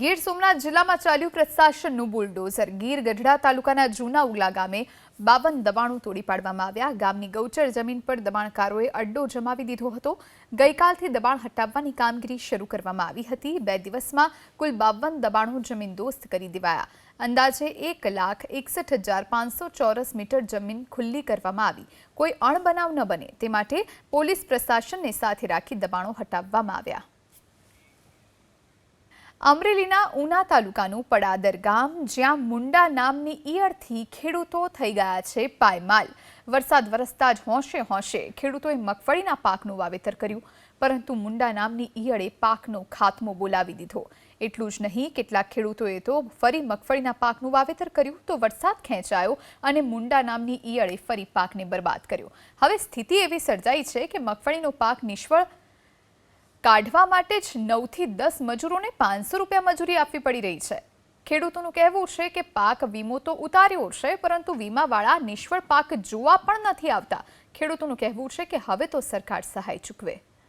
ગીર સોમનાથ જિલ્લામાં ચાલ્યું પ્રશાસનનું બુલડોઝર. ગીર ગઢડા તાલુકાના જૂના ઉગલા ગામે બાવન દબાણો તોડી પાડવામાં આવ્યા. ગામની ગૌચર જમીન પર દબાણકારોએ અડ્ડો જમાવી દીધો હતો. ગઈકાલથી દબાણ હટાવવાની કામગીરી શરૂ કરવામાં આવી હતી. બે દિવસમાં કુલ બાવન દબાણો જમીનદોસ્ત કરી દેવાયા. અંદાજે એક લાખ એકસઠ હજાર પાંચસો ચોરસ મીટર જમીન ખુલ્લી કરવામાં આવી. કોઈ અણબનાવ ન બને. તે માટે પોલીસ પ્રશાસનને સાથે રાખી દબાણો હટાવવામાં આવ્યા. અમરેલીના ઉના તાલુકાનું પડાદર ગામ, જ્યાં મુંડા નામની ઈયળથી ખેડૂતો થઈ ગયા છે પાયમાલ. વરસાદ વરસતા જ હોંશે હોંશે ખેડૂતોએ મગફળીના પાકનું વાવેતર કર્યું, પરંતુ મુંડા નામની ઈયળે પાકનો ખાત્મો બોલાવી દીધો. એટલું જ નહીં, કેટલાક ખેડૂતોએ તો ફરી મગફળીના પાકનું વાવેતર કર્યું તો વરસાદ ખેંચાયો અને મુંડા નામની ઈયળે ફરી પાકને બરબાદ કર્યો. હવે સ્થિતિ એવી સર્જાઈ છે કે મગફળીનો પાક નિષ્ફળ કાઢવા માટે જ નવથી દસ મજૂરોને પાંચસો રૂપિયા મજૂરી આપવી પડી રહી છે. ખેડૂતોનું કહેવું છે કે પાક વીમો તો ઉતાર્યો છે, પરંતુ વીમાવાળા નિષ્ફળ પાક જોવા પણ નથી આવતા. ખેડૂતોનું કહેવું છે કે હવે તો સરકાર સહાય ચૂકવે.